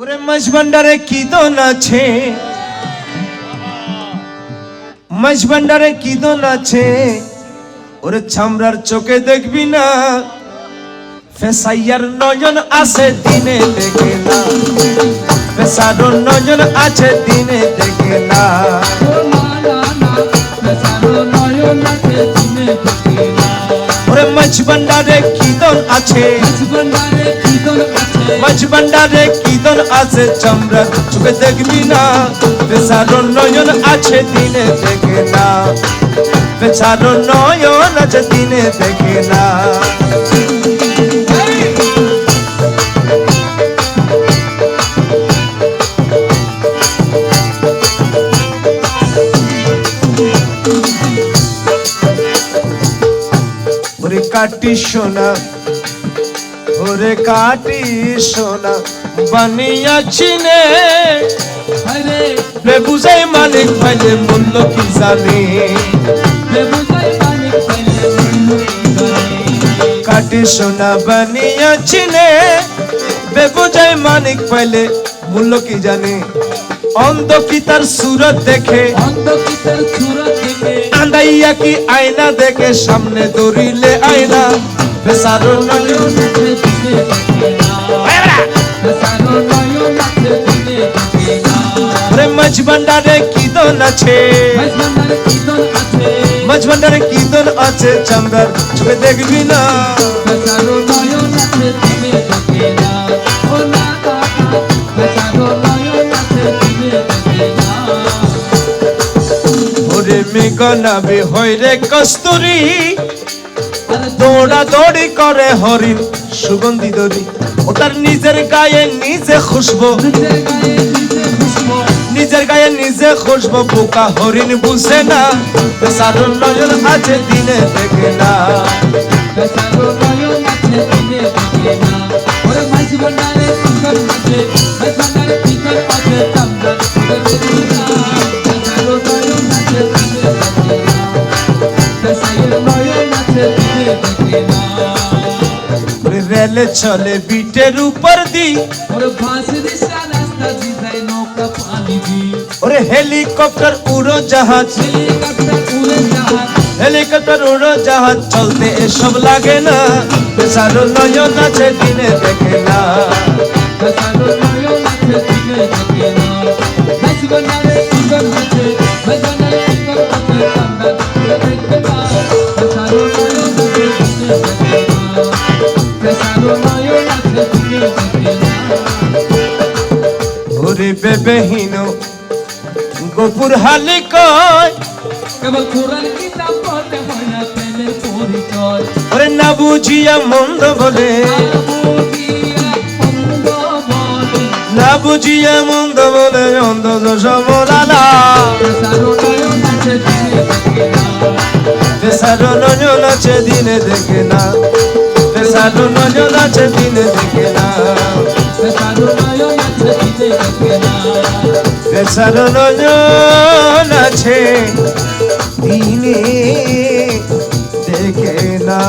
ওরে মাছ ভান্ডারে কি দন আছে? মাছ ভান্ডারে কি দন আছে? ওরে ছামরার চোখে দেখবি না? ফেসাইয়ার নজন আছে দিনে দেখে না। ফেসারোর নজন আছে দিনে দেখে না। ওরে মাছ ভান্ডারে কি দন আছে? মাছ ভান্ডারে কি দন আছে? চামড়া চোখে দেখবি না। বেচার নয়ন আছে দিনে দেখে না। বেচার নয়ন আছে দিনে দেখে না। কাটি সোনা ওরে কাটি সোনা বানিয়াছি নে বেবুজাই মালিক পাইলে মূল্য কি জানে? কাটি সোনা বানিয়াছি নে বেবুজাই মালিক পাইলে মূল্য কি জানে? অন্ধ কি তার সুরত দেখে। আন্দাইয়া কি আয়না দেখে সামনে দৌড়িলে আয়না। বেসারো নয়ন কি দন আছে? মাছ ভান্ডারে কি দন আছে? চামড়ার চোখে দেখবি না। ওরে মেঘনাবে হয় রে কস্তুরি। দৌড়া দৌড়ি করে হরিণ, সুগন্ধি দড়ি। ওটার নিজের গায়ে নিজে খুশবো। নিজের গায়ে নিজে খুশবো, বোকা হরিণ বুঝে না। সারুন নজর আছে, দিনে দেখে না। ওরে রেলে চলে বিটের উপর দি। ওর ওরে হেলিকপ্টার উড়ো জাহাজ। হেলিকপ্টার উড়ো জাহাজ। চলতে এসব লাগে না। সারুন নয়ন আছে দিনে দেখে না। ওরে বেবেহীন গোপুর হালি কয়। কেবল কোরআন কিতাব পড়তে হয় না প্রেমের পরিচয়। ওরে না বুঝিয়া মন্দ বলে। না বুঝিয়া মন্দ বলে। অন্ধ বলালা পেশারো নজন আছে, দিনে দেখে না। পেশারো নজন আছে, দিনে দেখে না। পেশারো নজন আছে, দিনে দেখে না।